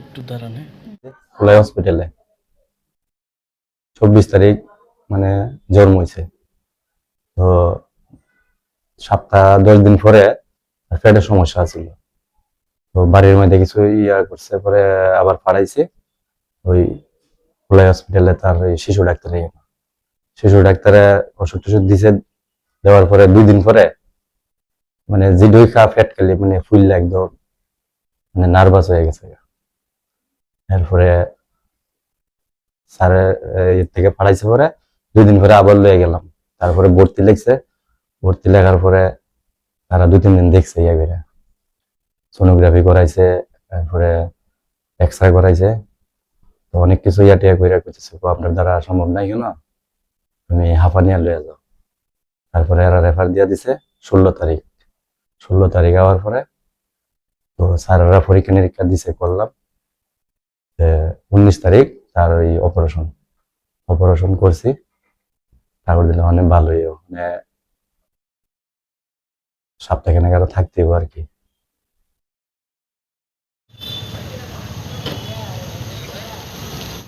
একটু হসপিটালে। চব্বিশ তারিখ মানে জন্ম তো সপ্তাহ, দশ দিন পরে সমস্যা ছিল। তো বাড়ির মধ্যে কিছু ইয়া করছে, পরে আবার পাঠাইছে। ওই খোলাই হসপিটালে তার শিশু ডাক্তারে। শিশু ডাক্তারে ওষুধ টষুধ দিছে, দেওয়ার পরে দুই দিন পরে মানে যে দুই খা ফ্যাট খেলে মানে ফুললে একদম মানে নার্ভাস হয়ে গেছে। এরপরে স্যারের এর থেকে পাঠাইছে পরে দুই দিন পরে আবার লয়ে গেলাম। তারপরে ভর্তি লিখছে ভর্তি লেখার পরে তারা দু তিন দিন দেখছে ইয়া করে সোনোগ্রাফি করাইছে, তারপরে এক্স রে করাইছে। তো অনেক কিছু ইয়া টিয়া করে করতেছে আপনার দ্বারা সম্ভব নাই কেন? তুমি হাফানিয়া লয়ে যাও। তারপরে এরা রেফার দিয়ে দিছে ষোলো তারিখ। ষোলো তারিখ হওয়ার পরে তো স্যারেরা পরীক্ষা নিরীক্ষা দিছে, করলাম। উনিশ তারিখ তার ওই অপারেশন অপারেশন করছি। তারপর দিলে অনেক ভালোই মানে সপ্তাহখানেক আরও থাকতে হবে আর কি।